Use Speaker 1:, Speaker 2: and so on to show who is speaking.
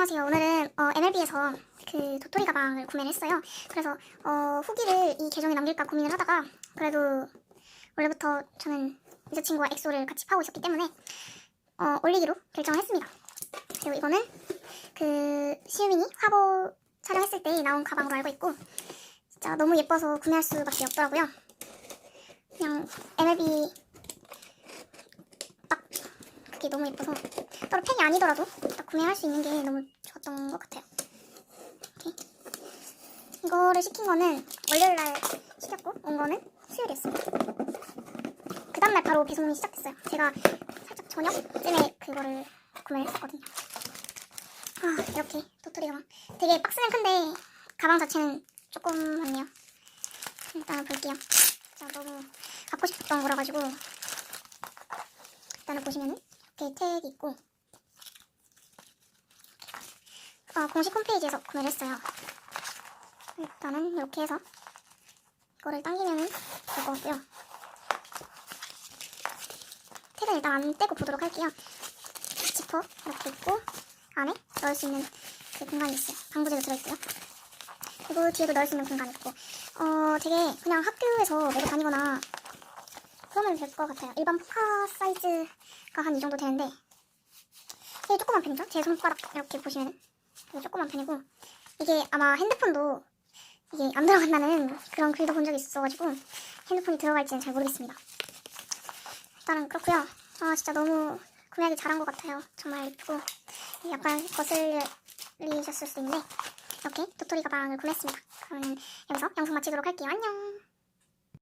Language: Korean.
Speaker 1: 안녕하세요. 오늘은 어, MLB에서 그 도토리 가방을 구매를 했어요. 그래서 어, 후기를 이 계정에 남길까 고민을 하다가 그래도 원래부터 저는 여자친구와 엑소를 같이 파고 있었기 때문에 어, 올리기로 결정을 했습니다. 그리고 이거는 그 시우민이 화보 촬영했을 때 나온 가방으로 알고 있고 진짜 너무 예뻐서 구매할 수밖에 없더라고요. 그냥 MLB 딱 그게 너무 예뻐서 따로 팬이 아니더라도 딱 구매할 수 있는 게 너무 좋았던 것 같아요. 이렇게. 이거를 시킨 거는 월요일날 시켰고 온 거는 수요일이었어요. 그 다음날 바로 배송이 시작됐어요. 제가 살짝 저녁쯤에 그거를 구매를 했었거든요. 아 이렇게 도토리 가방. 되게 박스는 큰데 가방 자체는 조그맣네요. 일단 볼게요. 진짜 너무 갖고 싶었던 거라 가지고 일단은 보시면은 이렇게 택이 있고 어, 공식 홈페이지에서 구매를 했어요. 일단은 이렇게 해서 이거를 당기면 될것 같고요. 택은 일단 안 떼고 보도록 할게요. 지퍼 이렇게 있고 안에 넣을 수 있는 그 공간이 있어요. 방부제도 들어있고요. 그리고 뒤에도 넣을 수 있는 공간이 있고 어 되게 그냥 학교에서 메고 다니거나 그러면 될 것 같아요. 일반 포카 사이즈가 한 이 정도 되는데 되게 조그만 편이죠? 제 손가락 이렇게 보시면 되게 조그만 편이고 이게 아마 핸드폰도 이게 안 들어간다는 그런 글도 본 적이 있어가지고 핸드폰이 들어갈지는 잘 모르겠습니다. 일단은 그렇고요. 아 진짜 너무 구매하기 잘한 것 같아요. 정말 예쁘고 약간 거슬리셨을 수도 있는데 이렇게 도토리 가방을 구매했습니다. 그러면 여기서 영상 마치도록 할게요. 안녕.